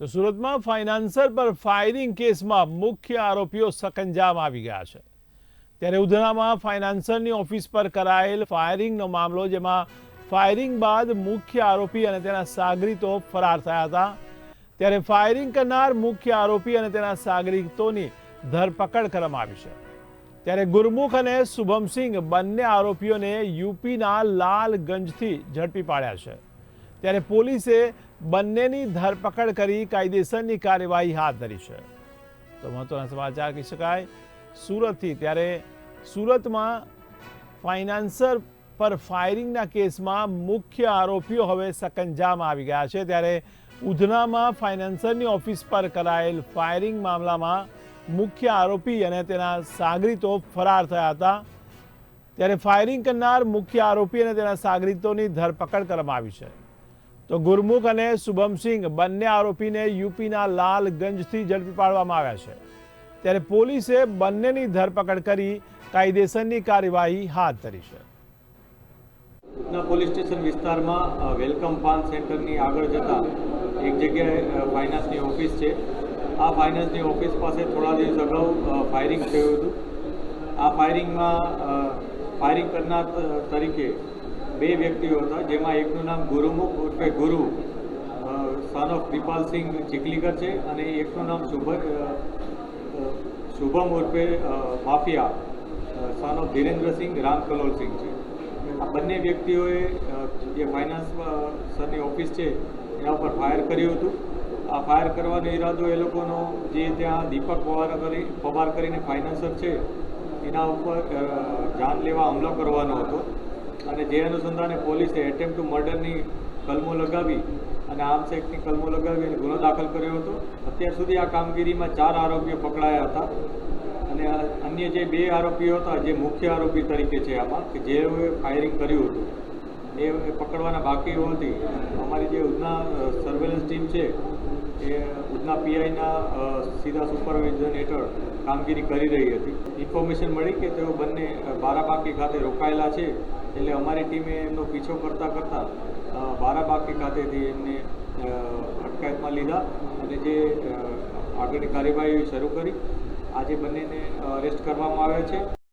તો સુરતમાં ફાઇનાન્સર પર ફાયરિંગ કેસમાં મુખ્ય આરોપીઓ સકંજામ આવી ગયા છે. ત્યારે ઉધનામાં ફાઇનાન્સરની ઓફિસ પર કરાયેલ ફાયરિંગનો મામલો, જેમાં ફાયરિંગ બાદ મુખ્ય આરોપી અને તેના સાગરીતો ફરાર થયા હતા. ત્યારે ફાયરિંગ કરનાર મુખ્ય આરોપી અને તેના સાગરીતોની ધરપકડ કરવામાં આવી છે. ત્યારે ગુરમુખ અને શુભમસિંહ બંને આરોપીઓને યુપીના લાલગંજથી ઝડપી પાડ્યા છે. ત્યારે પોલીસે બંનેની ધરપકડ કરી કાયદેસરની કાર્યવાહી હાથ ધરી છે. તો મહત્વના સમાચાર કહી શકાય, સુરતથી ત્યારે સુરતમાં ફાઇનાન્સર પર ફાયરિંગના કેસમાં મુખ્ય આરોપીઓ હવે સકંજામાં આવી ગયા છે. ત્યારે ઉધનામાં ફાઇનાન્સરની ઓફિસ પર કરાયેલ ફાયરિંગ મામલામાં મુખ્ય આરોપી અને તેના સાગરીતો ફરાર થયા હતા. ત્યારે ફાયરિંગ કરનાર મુખ્ય આરોપી અને તેના સાગરીતોની ધરપકડ કરવામાં આવી છે. તો ગુરમુખ અને શુભમસિંહ બંને આરોપીને યુપીના લાલગંજથી ઝડપી પાડવામાં આવ્યા છે. ત્યારે પોલીસે બંનેની ધરપકડ કરી કાયદેસરની કાર્યવાહી હાથ ધરી છે. પોલીસ સ્ટેશન વિસ્તારમાં વેલકમ પાન સેન્ટરની આગળ જતા એક જગ્યાએ ફાઇનાન્સની ઓફિસ છે. આ ફાઇનાન્સની ઓફિસ પાસે થોડા દિવસ અગાઉ ફાયરિંગ થયું હતું. આ ફાયરિંગમાં ફાયરિંગ કરનાર તરીકે બે વ્યક્તિઓ હતા, જેમાં એકનું નામ ગુરુમુખ, ઉર્ફે ગુરુ સન ઓફ કૃપાલસિંહ ચીખલીકર છે, અને એકનું નામ શુભ શુભમ ઉર્ફે માફિયા સન ઓફ ધીરેન્દ્રસિંહ રામકલોલસિંહ છે. આ બંને વ્યક્તિઓએ જે ફાઇનાન્સ સરની ઓફિસ છે, એના ઉપર ફાયર કર્યું હતું. આ ફાયર કરવાનો ઈરાદો એ લોકોનો, જે ત્યાં દીપક પવાર કરી, પવાર કરીને ફાઇનાન્સર છે, એના ઉપર જાન લેવા હુમલો કરવાનો હતો. અને જે અનુસંધાને પોલીસે એટેમ્પ ટુ મર્ડરની કલમો લગાવી અને આર્મ્સ એક્ટની કલમો લગાવી અને ગુનો દાખલ કર્યો હતો. અત્યાર સુધી આ કામગીરીમાં ચાર આરોપીઓ પકડાયા હતા અને અન્ય જે બે આરોપીઓ હતા, જે મુખ્ય આરોપી તરીકે છે આમાં, કે જેઓએ ફાયરિંગ કર્યું હતું. એ પકડવાના બાકી હોવાથી અમારી જે ઉધના સર્વેલન્સ ટીમ છે, એ ઉધના પીઆઈના સીધા સુપરવિઝન હેઠળ કામગીરી કરી રહી હતી. ઇન્ફોર્મેશન મળી કે તેઓ બંને બારાબાકી ખાતે રોકાયેલા છે. એટલે અમારી ટીમે એમનો પીછો કરતાં કરતાં બારાબાકી ખાતેથી એમને અટકાયતમાં લીધા અને જે આગળની કાર્યવાહી શરૂ કરી. આજે બંનેને અરેસ્ટ કરવામાં આવ્યા છે.